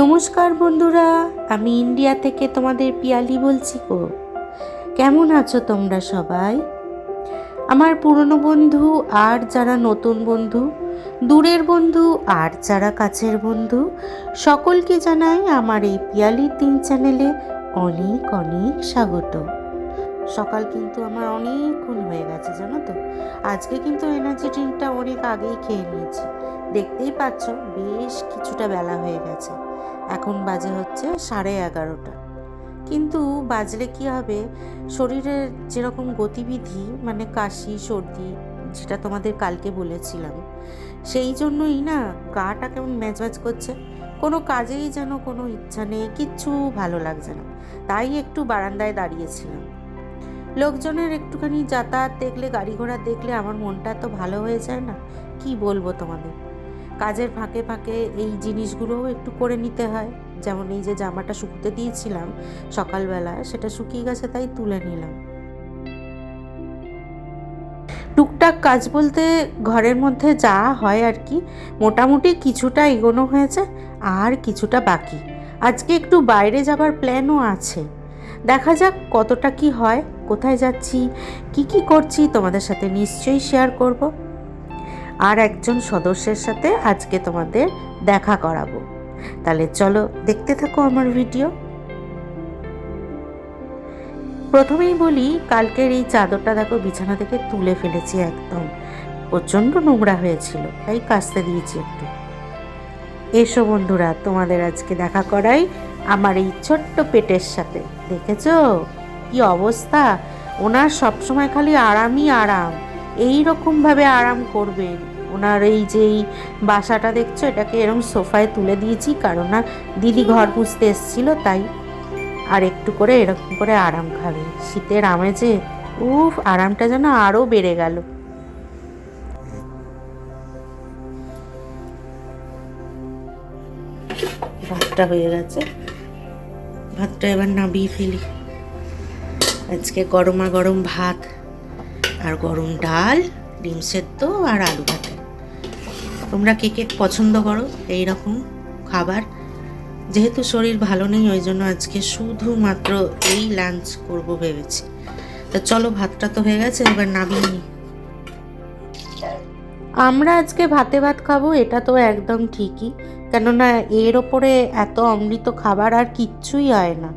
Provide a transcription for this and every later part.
নমস্কার বন্ধুরা, আমি ইন্ডিয়া থেকে তোমাদের পিয়ালি বলছি গো। কেমন আছো তোমরা সবাই? আমার পুরনো বন্ধু আর যারা নতুন বন্ধু, দূরের বন্ধু আর যারা কাছের বন্ধু, সকলকে জানাই আমার এই পিয়ালির তিন চ্যানেলে অনেক অনেক স্বাগত। সকাল কিন্তু আমার অনেকক্ষণ হয়ে গেছে, জানো তো? আজকে কিন্তু এনার্জি ড্রিঙ্কটা অনেক আগেই খেয়ে নিয়েছি। দেখতেই পাচ্ছ, বেশ কিছুটা বেলা হয়ে গেছে। এখন বাজে হচ্ছে সাড়ে এগারোটা। কিন্তু বাজলে কি হবে? শরীরের যেরকম গতিবিধি মানে কাশি, সর্দি, যেটা তোমাদের কালকে বলেছিলাম, সেই জন্যই না গাটা কেমন ম্যাজম্যাজ করছে। কোনো কাজেই যেন কোনো ইচ্ছা নেই, কিচ্ছু ভালো লাগছে না। তাই একটু বারান্দায় দাঁড়িয়েছিলাম। লোকজনের একটুখানি যাতায়াত দেখলে, গাড়ি ঘোড়া দেখলে আমার মনটা তো ভালো হয়ে যায় না। কি বলব তোমাদের? কাজের ফাঁকে ফাঁকে এই জিনিসগুলোও একটু করে নিতে হয়। যেমন এই যে জামাটা শুকতে দিয়েছিলাম সকালবেলা, সেটা শুকিয়ে গেছে তাই তুলে নিলাম। টুকটাক কাজ বলতে ঘরের মধ্যে যা হয় আর কি, মোটামুটি কিছুটা এগোনো হয়েছে আর কিছুটা বাকি। আজকে একটু বাইরে যাবার প্ল্যানও আছে। দেখা যাক কতটা কি হয়, কোথায় যাচ্ছি, কি কি করছি তোমাদের সাথে নিশ্চয়ই শেয়ার করব। আর একজন সদস্যের সাথে আজকে তোমাদের দেখা করাবো। তাহলে চলো দেখতে থাকো আমার ভিডিও। প্রথমেই বলি, কালকের এই চাদরটা দেখো বিছানা থেকে তুলে ফেলেছি একদম। প্রচণ্ড নোংরা হয়েছিল, তাই কাচতে দিয়েছি একটু। এসো বন্ধুরা, তোমাদের আজকে দেখা করাই আমার এই ছোট্ট পেটের সাথে। দেখেছ? কি অবস্থা? ওনার সবসময় খালি আরামই আরাম। এই রকমভাবে আরাম করবেন ওনার এই যে এই বাসাটা দেখছ, এটাকে এরকম সোফায় তুলে দিয়েছি, কারণ না, দিদি ঘর পুষতে এসেছিল, তাই আর একটু করে এরকম করে আরাম খাবে। শীতের আমেজে, উফ, আরামটা যেন আরও বেড়ে গেল। ভাতটা হয়ে গেছে। ভাতটা এবার নামিয়ে ফেলি। আজকে গরমা গরম ভাত। আর গরম ডাল, ডিম সেদ্ধ আর আলু ভাতে। তোমরা কে কে পছন্দ করো এই রকম খাবার? যেহেতু শরীর ভালো নেই, ওই জন্য আজকে শুধুমাত্র এই লাঞ্চ করব ভেবেছি। তো চলো, ভাতটা তো হয়ে গেছে, এবার নিই। আমরা আজকে ভাতে ভাত খাব, এটা তো একদম ঠিকই। কেননা এর ওপরে এত অমৃত খাবার আর কিচ্ছুই হয় না।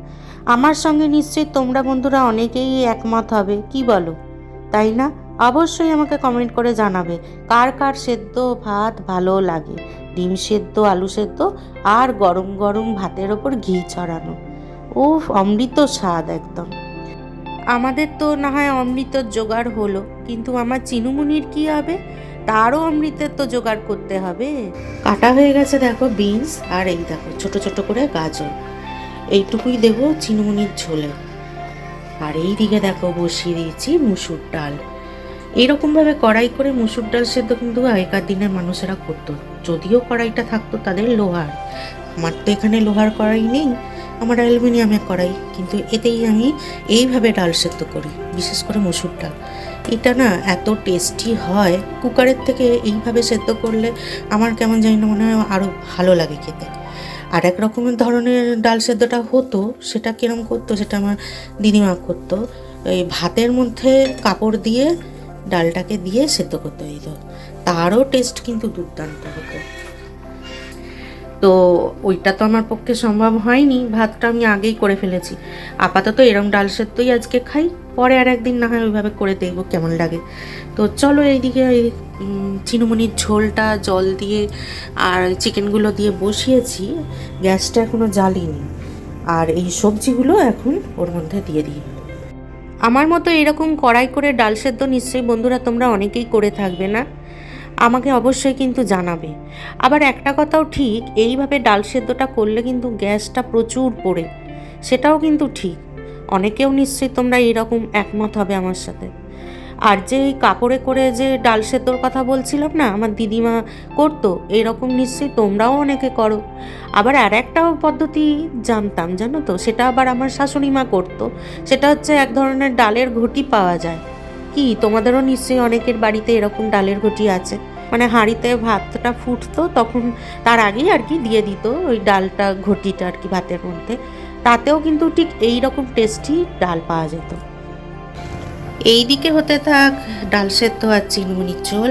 আমার সঙ্গে নিশ্চয়ই তোমরা বন্ধুরা অনেকেই একমত হবে, কি বলো? তাই না? অবশ্যই আমাকে কমেন্ট করে জানাবে, কার কার সেদ্ধ ভাত ভালো লাগে? ডিম সেদ্ধ, আলু সেদ্ধ আর গরম গরম ভাতের ওপর ঘি ছড়ানো। উফ, অমৃত স্বাদ একদম। আমাদের তো না হয় অমৃতর জোগাড় হলো, কিন্তু আমার চিনুমুনির কি হবে? তারও অমৃতের তো জোগাড় করতে হবে। কাটা হয়ে গেছে দেখো বিনস আর এই দেখো ছোট ছোট করে গাজর। এইটুকুই দেবো চিনুমুনির ঝোলে। আর এই দিকে দেখো বসিয়ে দিয়েছি মুসুর ডাল। এরকমভাবে কড়াই করে মুসুর ডাল সেদ্ধ কিন্তু আগেকার দিনের মানুষেরা করতো। যদিও কড়াইটা থাকতো তাদের লোহার। আমার তো এখানে লোহার কড়াই নেই, আমার অ্যালুমিনিয়ামের কড়াই। কিন্তু এতেই আমি এইভাবে ডাল সেদ্ধ করি, বিশেষ করে মুসুর ডাল। এটা না এত টেস্টি হয়, কুকারের থেকে এইভাবে সেদ্ধ করলে আমার কেমন জানি না মনে হয় আরও ভালো লাগে খেতে। আর এক রকমের ধরনের ডাল সেদ্ধটা হতো, সেটা কিরম করতো, সেটা আমার দিদিমা করতো। এই ভাতের মধ্যে কাপড় দিয়ে, ডালটাকে দিয়ে সেদ্ধ করতে হইত। তারও টেস্ট কিন্তু দুর্দান্ত হতো। তো ওইটা তো আমার পক্ষে সম্ভব হয়নি। ভাতটা আমি আগেই করে ফেলেছি। আপাতত এরম ডাল সেদ্ধই আজকে খাই। পরে আর একদিন না হয় ওইভাবে করে দেখব কেমন লাগে। তো চলো এইদিকে এই উম, চিনুমুনির ঝোলটা জল দিয়ে আর চিকেনগুলো দিয়ে বসিয়েছি। গ্যাসটা এখনও জ্বালিনি। আর এই সবজিগুলো এখন ওর মধ্যে দিয়ে দিই। আমার মতো এরকম কড়াই করে ডাল সেদ্ধ নিশ্চয়ই বন্ধুরা তোমরা অনেকেই করে থাকবে না? আমাকে অবশ্যই কিন্তু জানাবে। আবার একটা কথাও ঠিক, এইভাবে ডাল সেদ্ধটা করলে কিন্তু গ্যাসটা প্রচুর পড়ে। সেটাও কিন্তু ঠিক। অনেকেও নিশ্চয়ই তোমরা এরকম একমত হবে আমার সাথে। আর যে এই কাপড়ে করে যে ডাল সেদ্ধর কথা বলছিলাম না, আমার দিদিমা করতো, এরকম নিশ্চয়ই তোমরাও অনেকে করো। আবার আর একটাও পদ্ধতি জানতাম, জানো তো? সেটা আবার আমার শাশুড়ি মা করতো। সেটা হচ্ছে এক ধরনের ডালের ঘটি পাওয়া যায়। কি, তোমাদেরও নিশ্চয়ই অনেকের বাড়িতে এরকম ডালের ঘটি আছে। মানে হাঁড়িতে ভাতটা ফুটতো, তখন তার আগেই আর কি দিয়ে দিত ওই ডালটা, ঘটিটা আর কি ভাতের মধ্যে। তাতেও কিন্তু ঠিক এই রকম টেস্টি ডাল পাওয়া যেত। এই দিকে হতে থাক, ডাল সেদ্ধ আর চিনমুনির ঝোল।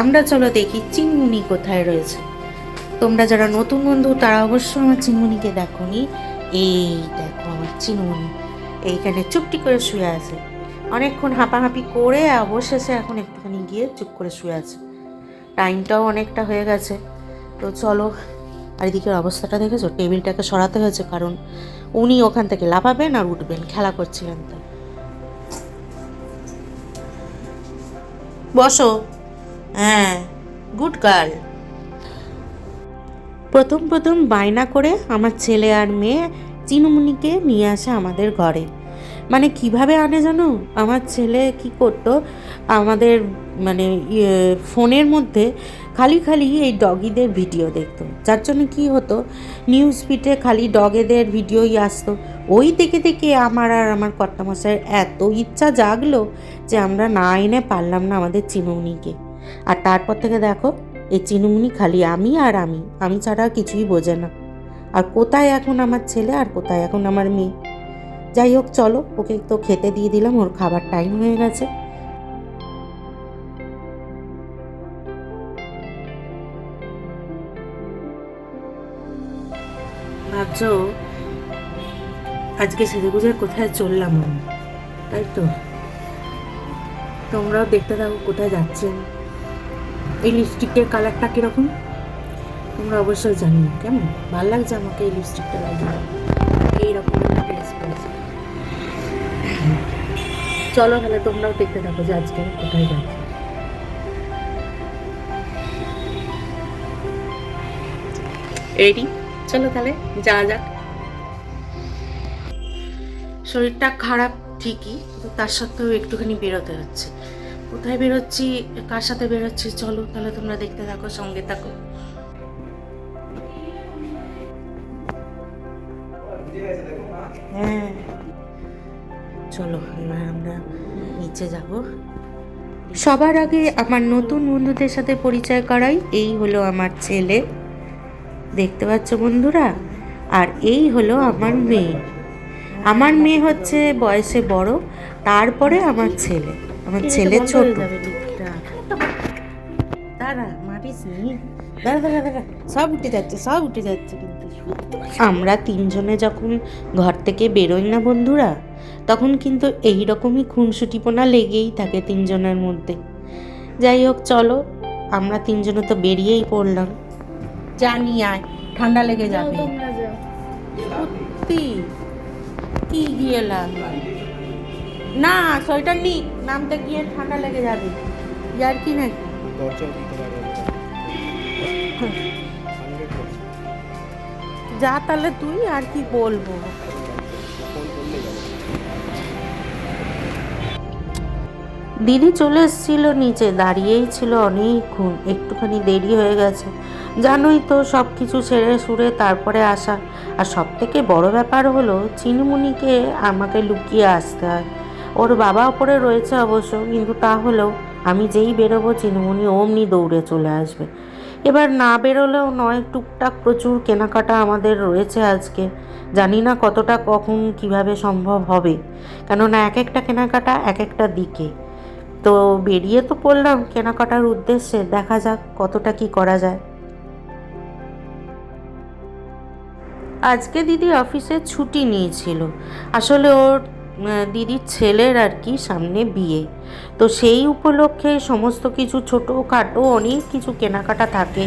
আমরা চলো দেখি চিনমুনি কোথায় রয়েছে। তোমরা যারা নতুন বন্ধু, তারা অবশ্যই আমার চিনমুনিকে দেখো এই দেখো আমার চিনমুনি এইখানে চুপটি করে শুয়ে আছে। অনেকক্ষণ হাঁপাহাঁপি করে অবশেষে এখন একটুখানি গিয়ে চুপ করে শুয়ে আছে। টাইমটাও অনেকটা হয়ে গেছে। তো চলো আর এদিকের অবস্থাটা দেখেছ? টেবিলটাকে সরাতে হয়েছে কারণ উনি ওখান থেকে লাফাবেন আর উঠবেন। খেলা করছিলেন তো। বসো। হ্যাঁ গুড গার্ল প্রথম প্রথম বায়না করে আমার ছেলে আর মেয়ে চিনুমুনিকে নিয়ে আসে আমাদের ঘরে। মানে কীভাবে আনে জানো? আমার ছেলে কি করতো? আমাদের মানে ইয়ে, ফোনের মধ্যে খালি খালি এই ডগিদের ভিডিও দেখতো। যার জন্য কি হতো? নিউজ ফিটে খালি ডগেদের ভিডিওই আসতো। ওই দেখে দেখে আমার আর আমার কর্তামশাইয়ের এত ইচ্ছা জাগলো যে আমরা না এনে পারলাম না আমাদের চিনুমুনিকে আর তারপর থেকে দেখো এই চিনুমুনি খালি আমি আর আমি আমি ছাড়া কিছুই বোঝে না। আর কোথায় এখন আমার ছেলে আর কোথায় এখন আমার মেয়ে? যাই হোক, চলো, ওকে তো খেতে দিয়ে দিলাম, ওর খাবার টাইম হয়ে গেছে। ভাবছ, আজকে সেজে গুজে কোথায় চললাম আমি? তাই তো? তোমরাও দেখতে থাকো, কোথায় যাচ্ছেন? এই লিপস্টিকের কালারটা কীরকম? তোমরা অবশ্যই জানিও, কেমন? ভালো লাগছে আমাকে এই লিপস্টিকটা লাগিয়ে? এইরকম একটা ড্রেস চলো তাহলে তোমরাও দেখতে থাকো যে আজকে আমি কোথায় যাচ্ছি। রেডি চলো তাহলে যাওয়া যাক। শরীরটা খারাপ ঠিকই কিন্তু তার সত্ত্বেও একটুখানি বেরোতে হচ্ছে। কোথায় বেরোচ্ছি কার সাথে বেরোচ্ছি চলো তাহলে তোমরা দেখতে থাকো সঙ্গে থাকো। হ্যাঁ। চলো এবার আমরা নিচে যাব। সবার আগে আমার নতুন বন্ধুদের সাথে পরিচয় করাই। এই হলো আমার ছেলে। দেখতে পাচ্ছ বন্ধুরা? আর এই হলো আমার মেয়ে। আমার মেয়ে হচ্ছে বয়সে বড় তারপরে আমার ছেলে। আমার ছেলে ছোট। দাঁড়া মারিস নি দাঁড়া দাঁড়া দাঁড়া। সব উঠে যাচ্ছে সব উঠে যাচ্ছে কিন্তু। আমরা তিনজনে যখন ঘর থেকে বেরোই না বন্ধুরা তখন কিন্তু এই রকমই খুনসুটিপোনা লেগেই থাকে তিনজনের মধ্যে। যাই হোক চলো আমরা তিনজনে তো বেরিয়েই পড়লাম। জানি আয় ঠান্ডা লেগে যাবে। সত্যি? কি গিয়ে না সোয়েটার নি নামতে গিয়ে ঠান্ডা লেগে যাবে। যার কি নাকি? যা তাহলে তুই আর কি বলব? দিদি চলে এসেছিল নিচে, দাঁড়িয়েই ছিল অনেকক্ষণ, একটুখানি দেরি হয়ে গেছে। জানোই তো সব কিছু ছেড়ে সুরে তারপরে আসা। আর সব থেকে বড় ব্যাপার হলো, চিনিমুনিকে আমাকে লুকিয়ে আসতে হয়। ওর বাবা ওপরে রয়েছে অবশ্য, কিন্তু তাহলেও আমি যেই বেরোবো, চিনিমুনি অমনি দৌড়ে চলে আসবে। এবার না বেরোলেও নয়, টুকটাক প্রচুর কেনাকাটা আমাদের রয়েছে আজকে। জানি না কতটা, কখন, কীভাবে সম্ভব হবে। কেননা এক একটা কেনাকাটা এক একটা দিকে। তো বেরিয়ে তো পড়লাম কেনাকাটার উদ্দেশ্যে। দেখা যাক কতটা কি করা যায়। আজকে দিদি অফিসে ছুটি নিয়েছিল। আসলে ওর দিদির ছেলের আর কি সামনে বিয়ে। তো সেই উপলক্ষে সমস্ত কিছু ছোটোখাটো অনেক কিছু কেনাকাটা থাকে।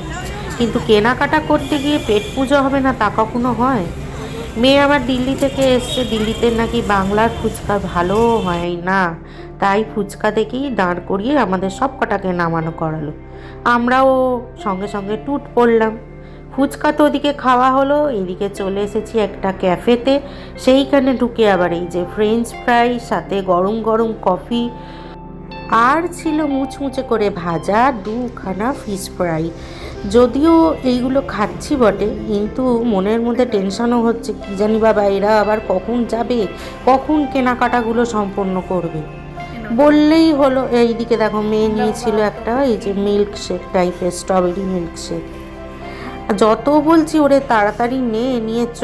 কিন্তু কেনাকাটা করতে গিয়ে পেট পুজো হবে না তা কখনো হয়? মেয়ে আবার দিল্লি থেকে এসছে। দিল্লিতে নাকি বাংলার ফুচকা ভালো হয় না। তাই ফুচকা দেখেই দাঁড় করিয়ে আমাদের সব কটাকে নামানো করালো। আমরাও সঙ্গে সঙ্গে টুট পড়লাম। ফুচকা তো ওদিকে খাওয়া হলো, এদিকে চলে এসেছি একটা ক্যাফেতে। সেইখানে ঢুকে আবার এই যে ফ্রেঞ্চ ফ্রাই সাথে গরম গরম কফি আর ছিল মুচমুচে করে ভাজা দুখানা ফিশ ফ্রাই যদিও এইগুলো খাচ্ছি বটে কিন্তু মনের মধ্যে টেনশনও হচ্ছে কি জানি বাবা এরা আবার কখন যাবে কখন কেনাকাটাগুলো সম্পন্ন করবে। বললেই হলো এইদিকে দেখো মেয়ে নিয়েছিল একটা এই যে মিল্ক শেক টাইপের স্ট্রবেরি মিল্ক শেক যত বলছি ওরে তাড়াতাড়ি নে নিয়ে চ।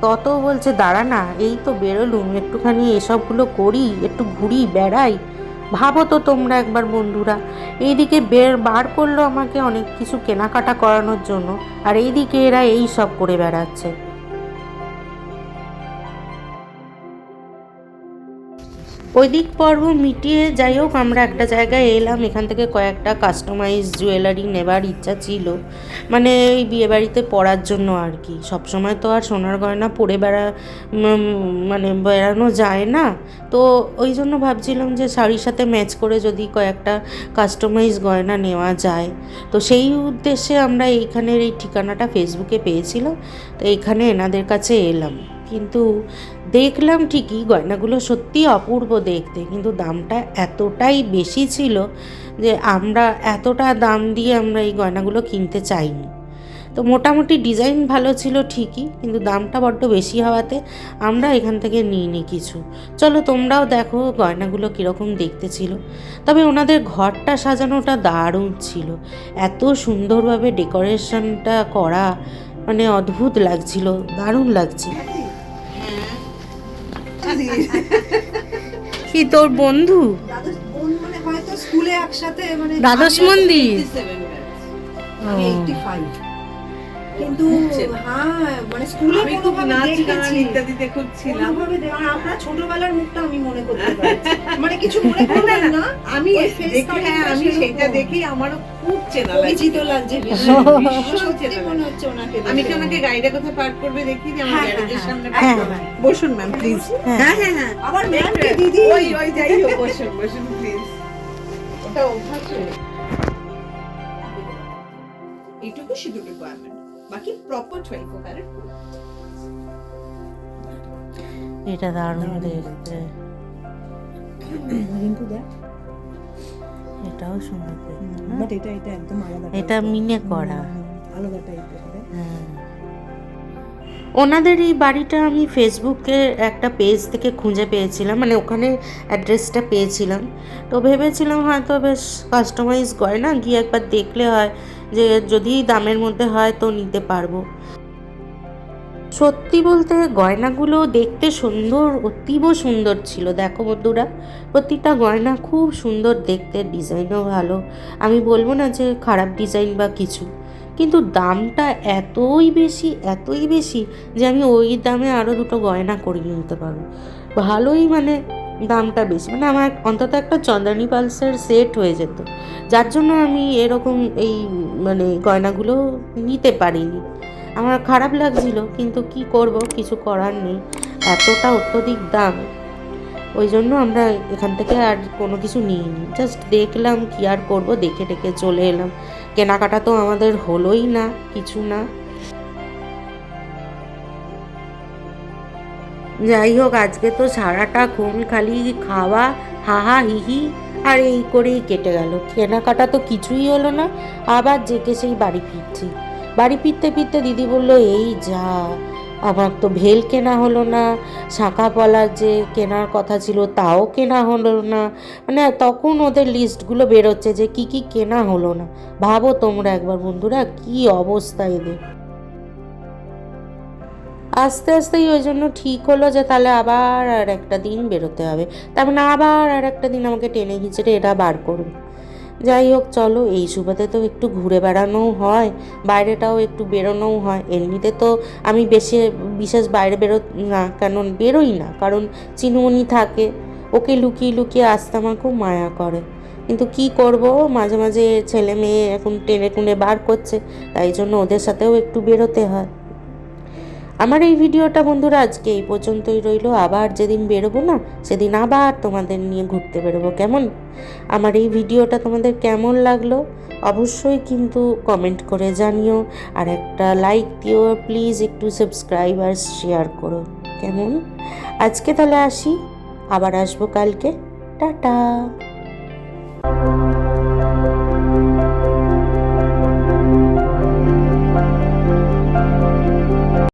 তত বলছে দাঁড়া না এই তো বেরোলুম একটুখানি এসবগুলো করি একটু ঘুরি বেড়াই। ভাবো তো তোমরা একবার বন্ধুরা। এইদিকে বের বার করল আমাকে অনেক কিছু কেনাকাটা করানোর জন্য, আর এইদিকে এরা এই সব করে বেড়াচ্ছে। ওই দিক পর্ব মিটিয়ে যাই হোক, আমরা একটা জায়গায় এলাম। এখান থেকে কয়েকটা কাস্টমাইজ জুয়েলারি নেবার ইচ্ছা ছিল। মানে এই বিয়েবাড়িতে পরার জন্য আর কি। সবসময় তো আর সোনার গয়না পরে বেড়া মানে বেড়ানো যায় না। তো ওই জন্য ভাবছিলাম যে শাড়ির সাথে ম্যাচ করে যদি কয়েকটা কাস্টমাইজ গয়না নেওয়া যায়। তো সেই উদ্দেশ্যে আমরা এইখানের এই ঠিকানাটা ফেসবুকে পেয়েছিলাম। তো এইখানে এনাদের কাছে এলাম। কিন্তু দেখলাম ঠিকই গয়নাগুলো সত্যি অপূর্ব দেখতে, কিন্তু দামটা এতটাই বেশি ছিল যে আমরা এতটা দাম দিয়ে আমরা এই গয়নাগুলো কিনতে চাইনি। তো মোটামুটি ডিজাইন ভালো ছিল ঠিকই, কিন্তু দামটা বড্ড বেশি হওয়াতে আমরা এখান থেকে নিইনি কিছু। চলো তোমরাও দেখো গয়নাগুলো কীরকম দেখতে ছিল। তবে ওনাদের ঘরটা সাজানোটা দারুণ ছিল। এত সুন্দরভাবে ডেকোরেশনটা করা মানে অদ্ভুত লাগছিল, দারুণ লাগছিল। কি তোর বন্ধু? দ্বাদশ মানে মানে মন্দির? আমি ও। 85 কিন্তু হ্যাঁ মানে স্কুলে ইত্যাদিতে খুব ছিলাম। আপনার ছোটবেলার মুখটা আমি মনে করতে পারছি। মানে কিছু মনে করবেন না আমি দেখে হ্যাঁ আমি সেটা দেখেই আমারও খুব চেনা পরিচিত লাগছে সত্যি মনে হচ্ছে ওনাকে আমি কি ওনাকে গাড়িটা কোথায় পার্ক করবে দেখি? যে আমার হ্যাঁ, গ্যারেজের হ্যাঁ, সামনে হ্যাঁ, হ্যাঁ। বসুন ম্যাম প্লিজ হ্যাঁ। হ্যাঁ হ্যাঁ হ্যাঁ। আবার ম্যাম দিদি। ওই ওই যাই হোক বসুন বসুন প্লিজ ওটা অভ্যাস এইটুকু সিঁদুর রিকোয়ারমেন্ট বাকি প্রপার টোয়েন্টি ফোর ক্যারেট এটা দারুণ দেখতে। রিঙ্কু দেখ। এটাও সুন্দর দেখতে বাট এটা এটা একদম আলাদা এটা মিনে করা। আলাদা টাইপের হ্যাঁ। ওনাদের এই বাড়িটা আমি ফেসবুকে একটা পেজ থেকে খুঁজে পেয়েছিলাম মানে ওখানে অ্যাড্রেসটা পেয়েছিলাম। তো ভেবেছিলাম হয়তো বেশ কাস্টমাইজ করে না গিয়ে একবার দেখলে হয়। যে যদি দামের মধ্যে হয় তো নিতে পারব। সত্যি বলতে গয়নাগুলো দেখতে সুন্দর, অতীব সুন্দর ছিল। দেখো বন্ধুরা, প্রতিটা গয়না খুব সুন্দর দেখতে, ডিজাইনও ভালো। আমি বলব না যে খারাপ ডিজাইন বা কিছু, কিন্তু দামটা এতই বেশি এতই বেশি যে আমি ওই দামে আরও দুটো গয়না করিয়ে নিতে পারব। ভালোই মানে দামটা বেশি। মানে আমার অন্তত একটা চন্দ্রানী পালসের সেট হয়ে যেত। যার জন্য আমি এরকম এই মানে গয়নাগুলো নিতে পারিনি। আমার খারাপ লাগছিল, কিন্তু কি করব? কিছু করার নেই। এতটা অত্যধিক দাম। ওই জন্য আমরা এখান থেকে আর কোনো কিছু নিইনি। জাস্ট দেখলাম কি আর করব? দেখে টেকে চলে এলাম। কেনাকাটা তো আমাদের হলোই না, কিছু না। যাই হোক, আজকে তো সারাটা ক্ষণ খালি খাওয়া হাহা হিহি আর এই করেই কেটে গেল। কেনাকাটা তো কিছুই হলো না, আবার জেকে সেই বাড়ি ফিরছি। বাড়ি ফিরতে ফিরতে দিদি বলল, এই যা, আমার তো ভেল কেনা হলো না, শাঁখা পলার যে কেনার কথা ছিল তাও কেনা হলো না। মানে তখন ওদের লিস্টগুলো বেরোচ্ছে যে কি কি কেনা হলো না। ভাবো তোমরা একবার বন্ধুরা, কি অবস্থা এদের। আস্তে আস্তেই ওই জন্য ঠিক হলো যে তাহলে আবার আর একটা দিন বেরোতে হবে। তার মানে আবার আর একটা দিন আমাকে টেনে হিচড়ে এরা বার করবে যাই হোক, চলো, এই সুবাদে তো একটু ঘুরে বেড়ানোও হয়, বাইরেটাও একটু বেরোনোও হয়। এমনিতে তো আমি বেশি বিশেষ বাইরে বেরো, না, কেন বেরোই না, কারণ চিনুমনি থাকে, ওকে লুকিয়ে লুকিয়ে আসতে আমার খুব মায়া করে। কিন্তু কি করব, মাঝে মাঝে ছেলে মেয়ে এখন টেনে টুনে বার করছে, তাই জন্য ওদের সাথেও একটু বেরোতে হয়। আমার এই ভিডিওটা বন্ধুরা আজকে এই পর্যন্তই রইল। আবার যেদিন বেরোবো না, সেদিন আবার তোমাদের নিয়ে ঘুরতে বেরোবো, কেমন? আমার এই ভিডিওটা তোমাদের কেমন লাগল? অবশ্যই কিন্তু কমেন্ট করে জানিও, আর একটা লাইক দিও প্লিজ একটু সাবস্ক্রাইব আর শেয়ার করো, কেমন? আজকে তাহলে আসি, আবার আসব কালকে। টাটা!